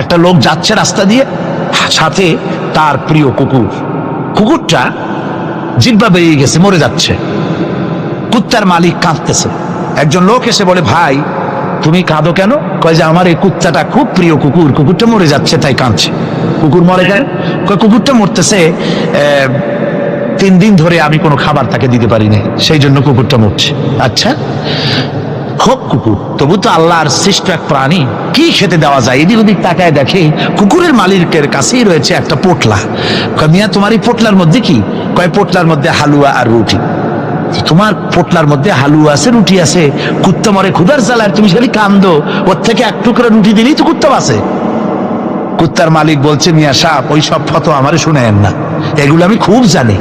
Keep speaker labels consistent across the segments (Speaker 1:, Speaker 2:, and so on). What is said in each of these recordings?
Speaker 1: একটা লোক যাচ্ছে রাস্তা দিয়ে, সাথে তার প্রিয় কুকুর। কুকুরটা জিব্বা বেরিয়ে গেছে, মরে যাচ্ছে। কুত্তার মালিক কাঁদতেছে। একজন লোক এসে বলে, ভাই, তুমি কাঁদো কেন? কয় যে, আমার এই কুত্তাটা খুব প্রিয় কুকুর, কুকুরটা মরে যাচ্ছে, তাই কাঁদছে। কুকুর মরে কেন কয়, কুকুরটা মরতেছে তিন দিন ধরে আমি কোনো খাবার তাকে দিতে পারি না সেই জন্য কুকুরটা মরছে। আচ্ছা হোক কুকুর, তবু তো আল্লাহর সৃষ্ট এক প্রাণী, কি খেতে দেওয়া যায়? এদিক ওদিক তাকায় দেখে কুকুরের মালিকের কাছেই রয়েছে একটা পোটলা। কয়, মিয়া, তোমার এই পোটলার মধ্যে কি? কয়, পোটলার মধ্যে হালুয়া আর রুটি। তোমার পোটলার মধ্যে হালুয়া আছে, রুটি আছে, কুত্তা মরে ক্ষুদার জ্বালায় তুমি খালি কান্দো, ওর থেকে এক টুকরা রুটি দিলেই তো কুত্তা বাসে কুত্তার মালিক বলছে, মিয়া সাপ, ওই সব ফটো আমারে শুনেন না। এগুলো আমি খুব জানি।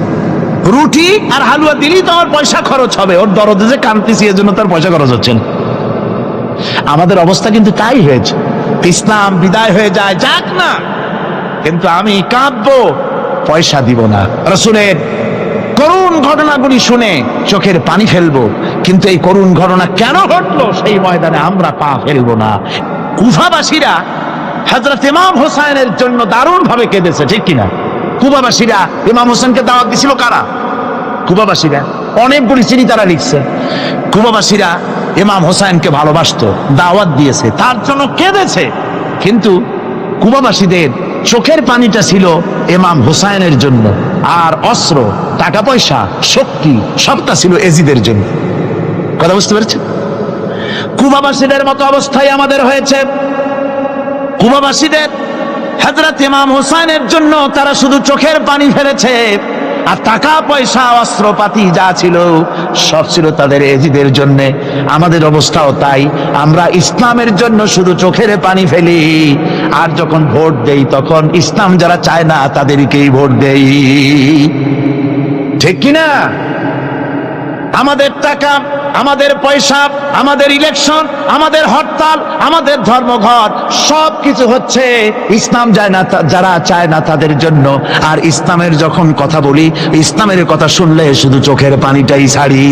Speaker 1: রুটি আর হালুয়া দিলেই তো আমার পয়সা খরচ হবে। ওর দরদে যে কানতেছি এজন্য তার পয়সা খরচ হচ্ছে আমাদের অবস্থা কিন্তু তাই হয়েছে। ইসলাম বিদায় হয়ে যায়, যাক না। কিন্তু আমি কাঁদবো, পয়সা দিব না। রসুলের করুণ ঘটনাগুলি শুনে চোখের পানি ফেলব। কিন্তু এই করুণ ঘটনা কেন ঘটলো, সেই ময়দানে আমরা পা ফেলব না। কুফাবাসীরা হজরত ইমাম হোসাইনের জন্য দারুণ ভাবে কেঁদেছে, ঠিক কিনা? কুবাবাসীরা ইমাম হোসেনকে দাওয়াত দিছিল কারা? কুবাবাসীরা। অনেকগুলি চিনি তারা লিখছে। কুবাবাসীরা ইমাম হোসাইনকে ভালোবাসতো, দাওয়াত দিয়েছে, তার জন্য কেঁদেছে। কিন্তু কুবাবাসীদের চোখের পানিটা ছিল ইমাম হোসাইনের জন্য, আর অস্ত্র টাকা পয়সা শক্তি, সবটা ছিল এজিদের জন্য। কথা বুঝতে পেরেছেন? কুবাবাসীদের মতো অবস্থায় আমাদের হয়েছে। কুবাবাসীদের হজরত ইমাম হোসাইনের জন্য তারা শুধু চোখের পানি ফেলেছে, আর টাকা, পয়সা অস্ত্রপাতি যা ছিল, সব ছিল তাদের এজিদের জন্য। আমাদের অবস্থাও তাই। আমরা ইসলামের জন্য শুধু চোখের পানি ফেলি, আর যখন ভোট দেই, তখন ইসলাম যারা চায় না, তাদেরকেই ভোট দেই। ঠিক কিনা? আমাদের টাকা, আমাদের পয়সা, আমাদের ইলেকশন আমাদের হরতাল, আমাদের ধর্মঘট সব কিছু হচ্ছে ইসলাম যায় না যারা চায় না তাদের জন্য। আর ইসলামের যখন কথা বলি, ইসলামের কথা শুনলে শুধু চোখের পানিটাই ছাড়ি।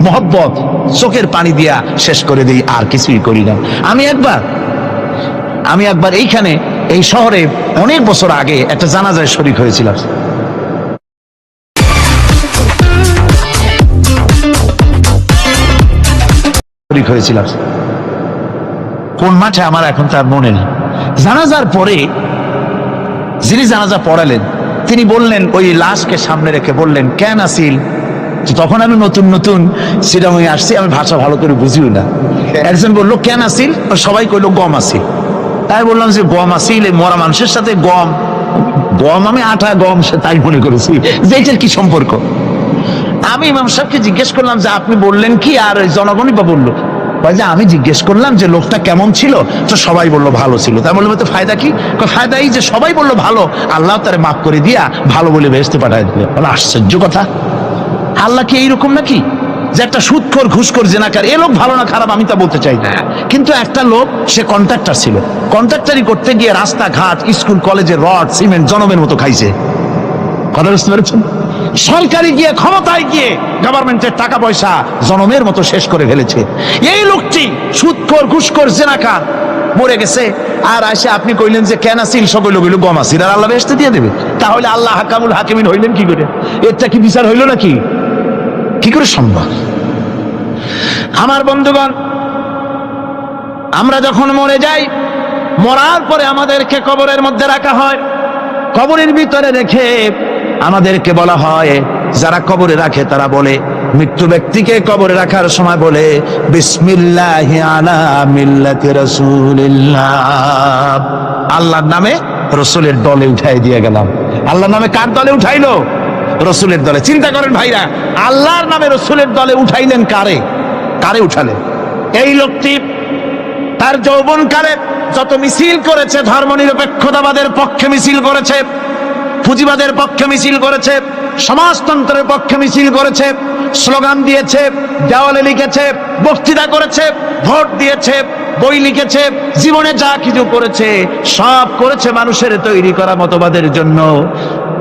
Speaker 1: মহব্বত, চোখের পানি দিয়া শেষ করে দিই, আর কিছুই করি না। আমি একবার আমি একবার এইখানে, এই শহরে অনেক বছর আগে একটা জানাজায় শরিক হয়েছিলাম। শরিক হয়েছিলাম। কোন মাঠে আমার এখন তার মনে নেই। জানাজার পরে যিনি জানাজা পড়ালেন তিনি বললেন ওই লাশকে সামনে রেখে বললেন কেন আসিল? তখন আমি নতুন নতুন শ্রীরামে আসছি আমি ভাষা ভালো করে বুঝিও না। একজন বলল কেন আসিল? সবাই কইলো গম আসিল। তাই বললাম যে গম আসিল এই মরা মানুষের সাথে গম। গম আমি আটা গম সে তাই মনে করেছি। যে এটার কি সম্পর্ক? আমি ইমাম সাহেবকে জিজ্ঞেস করলাম যে আপনি বললেন কি? আর ওই জনগণই বা বলল? যে আমি জিজ্ঞেস করলাম যে লোকটা কেমন ছিল? তো সবাই বলল ভালো ছিল। তাই বললাম তো ফায়দা কি? ফায়দা এই যে সবাই বলল ভালো। আল্লাহ তারে মাফ করে দিয়া ভালো বলে বেহেস্তে পাঠায় দিলে আশ্চর্য কথা। আল্লাহ কি এইরকম নাকি? যে একটা সুদখোর ঘুষখোর, জেনাকার, এ লোক ভালো না খারাপ আমি তা বলতে চাই না। কিন্তু একটা লোক, সে কন্ট্রাক্টর ছিল। কন্ট্রাক্টারি করতে গিয়ে রাস্তাঘাট, স্কুল, কলেজের রড, সিমেন্ট, জনমের মতো খাইছে। কথা বুঝতে পেরেছেন? সরকারি গিয়ে, ক্ষমতায় গিয়ে গভর্নমেন্টের টাকা পয়সা জনমের মতো শেষ করে ফেলেছে। এই লোকটি সুৎকর ঘুষকর জেনাকার, মরে গেছে। আর আসে আপনি কইলেন যে, কেন আসিল? সকল গম আসিল। আর আল্লাহ বেসতে দিয়ে দেবে। তাহলে আল্লাহ হাকামুল হাকিমিন হইলেন কি করে? এরটা কি বিচার হইল নাকি? কি করে সম্ভব? আমার বন্ধুগণ, আমরা যখন মরে যাই, মরার পরে আমাদেরকে কবরের মধ্যে রাখা হয়। কবরের ভিতরে রেখে আমাদেরকে বলা হয়, যারা কবরে রাখে তারা বলে, মৃত্যু ব্যক্তিকে কবরে রাখার সময় বলে মিল্লাতি আল্লাহর নামে রসুলের দলে উঠাই দিয়ে গেলাম। আল্লাহর নামে কার দলে উঠাইলো? রসুলের দলে। চিন্তা করেন ভাইরা, আল্লাহর নামে রসুলের দলে উঠাইলেন কারে? কারে উঠালেন এই লোকটি তার যৌবন যৌবনকালে যত মিছিল করেছে ধর্ম নিরপেক্ষতাবাদের পক্ষে মিছিল করেছে পুঁজিবাদের পক্ষে মিছিল করেছে, সমাজতন্ত্রের পক্ষে মিছিল করেছে, স্লোগান দিয়েছে, দেওয়ালে লিখেছে, বক্তৃতা করেছে, ভোট দিয়েছে, বই লিখেছে, জীবনে যা কিছু করেছে, সব করেছে মানুষের তৈরি করা মতবাদের জন্য।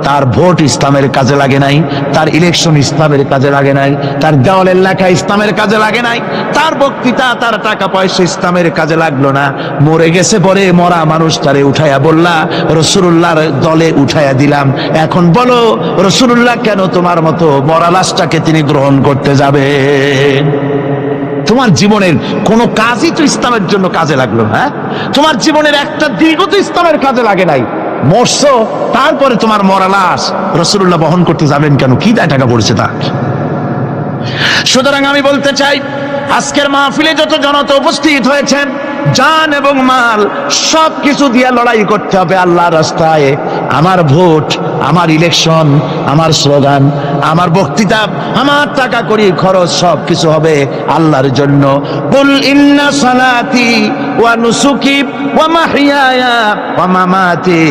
Speaker 1: তার ভোট ইসলামের কাজে লাগে নাই, তার ইলেকশন ইসলামের কাজে লাগে নাই, তার দেওয়ালের লেখা ইসলামের কাজে লাগে নাই, তার বক্তৃতা, তার টাকা পয়সা ইসলামের কাজে লাগল না। মরে গেছে পরে মরা মানুষ তারে উঠাইয়া বললা রসুল্লাহর দলে উঠাইয়া দিলাম। এখন বলো রসুল্লাহ কেন তোমার মতো মরা লাশটাকে তিনি গ্রহণ করতে যাবে? তোমার জীবনের কোনো কাজই তো ইসলামের জন্য কাজে লাগল হ্যাঁ? তোমার জীবনের একটা দীর্ঘ তো ইসলামের কাজে লাগে নাই। মরছো, তারপরে তোমার মরা লাশ রসুল্লাহ বহন করতে যাবেন কেন? কি দায় টাকা পড়েছে তার? সুতরাং আমি বলতে চাই, আজকের মাহফিলে যত জনতা উপস্থিত হয়েছেন, জান এবং মাল সব কিছু দিয়ে লড়াই করতে হবে আল্লাহ রাস্তায়। আমার ভোট আমার ইলেকশন আমার স্লোগান আমার বক্তৃতা, আমার টাকা করি খরচ সব কিছু হবে আল্লাহর জন্য। কুল ইন্না সালাতি ওয়া নুসুকি ওয়া মাহইয়ায়া ওয়া মামাতি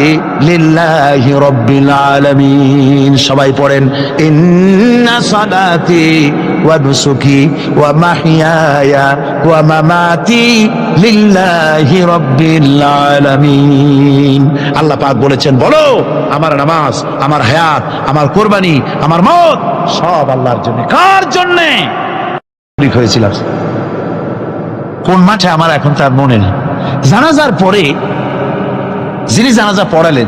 Speaker 1: লিল্লাহি রাব্বিল আলামিন। সবাই পড়েন, ইন্না সালাতি ওয়া নুসুকি ওয়া মাহইয়ায়া ওয়া মামাতি লিল্লাহি রাব্বিল আলামিন। আল্লাহ পাক বলেছেন, বলো, আমার নামাজ আমার হায়াত, আমার কোরবানি, আমার মত, সব আল্লাহর জন্য। কার জন্য? হয়েছিলাম। কোন মাঠে আমার এখন তার মনে নেই। জানাজার পরে যিনি জানাজা পড়ালেন